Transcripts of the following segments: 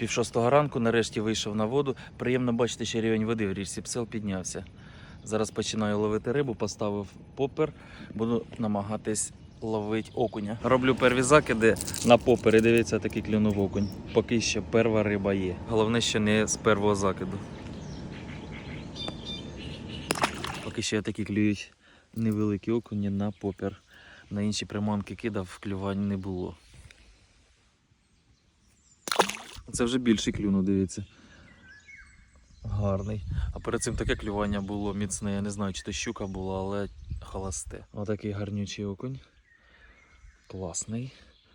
Пів шостого ранку нарешті вийшов на воду. Приємно бачити, що рівень води в річці Псел піднявся. Зараз починаю ловити рибу, поставив попер, буду намагатись ловити окуня. Роблю перві закиди на попер і дивіться, такий клюнув окунь. Поки що перва риба є. Головне, що не з першого закиду. Поки що такі клюють невеликі окуні на попер. На інші приманки кидав, клювань не було. Це вже більший клюнув, дивіться. Гарний. А перед цим таке клювання було міцне. Я не знаю, чи то щука була, але холосте. Отакий гарнючий окунь. Класний.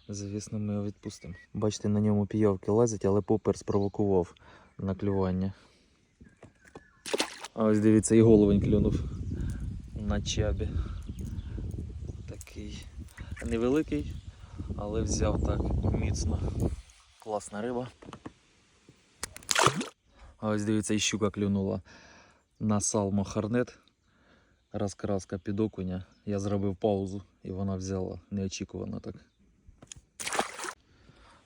Звісно, ми його відпустимо. Бачите, на ньому пійовки лазять, але попер спровокував на клювання. А ось дивіться, і головень клюнув на чабі. Такий невеликий, але взяв так міцно. Класна риба. А ось дивіться, і щука клюнула на салмо харнет. Розкраска під окуня. Я зробив паузу і вона взяла неочікувано так.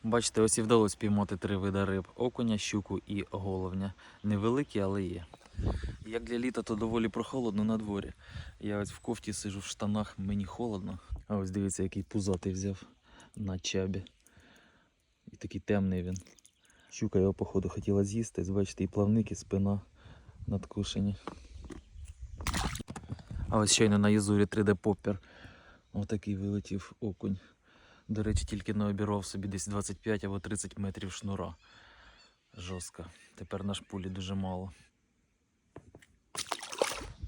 Бачите, ось і вдалося піймати три види риб: окуня, щуку і головня. Невеликі, але є. Як для літа, то доволі прохолодно на дворі. Я ось в кофті сижу в штанах, мені холодно. А ось дивіться, який пузатий взяв на чабі. Такий темний він. Щука його, походу, хотіла з'їсти. Бачите, і плавник, і спина надкушені. А ось щойно на Єзурі 3D поппер. Отакий вилетів окунь. До речі, тільки не обірвав собі десь 25 або 30 метрів шнура. Жорстко. Тепер на шпулі дуже мало.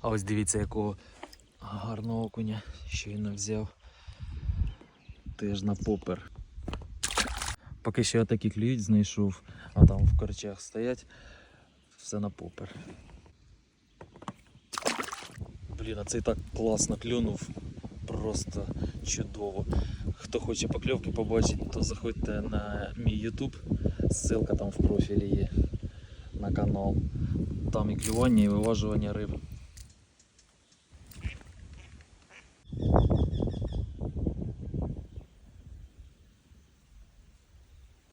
А ось дивіться, якого гарного окуня щойно взяв. Теж на попер. Поки що такі клюють знайшов, а там в корчах стоять. Все на попер. Блін, а цей так класно клюнув. Просто чудово. Хто хоче покльовки побачити, то заходьте на мій YouTube. Ссылка там в профілі є на канал. Там і клювання, і виважування риб.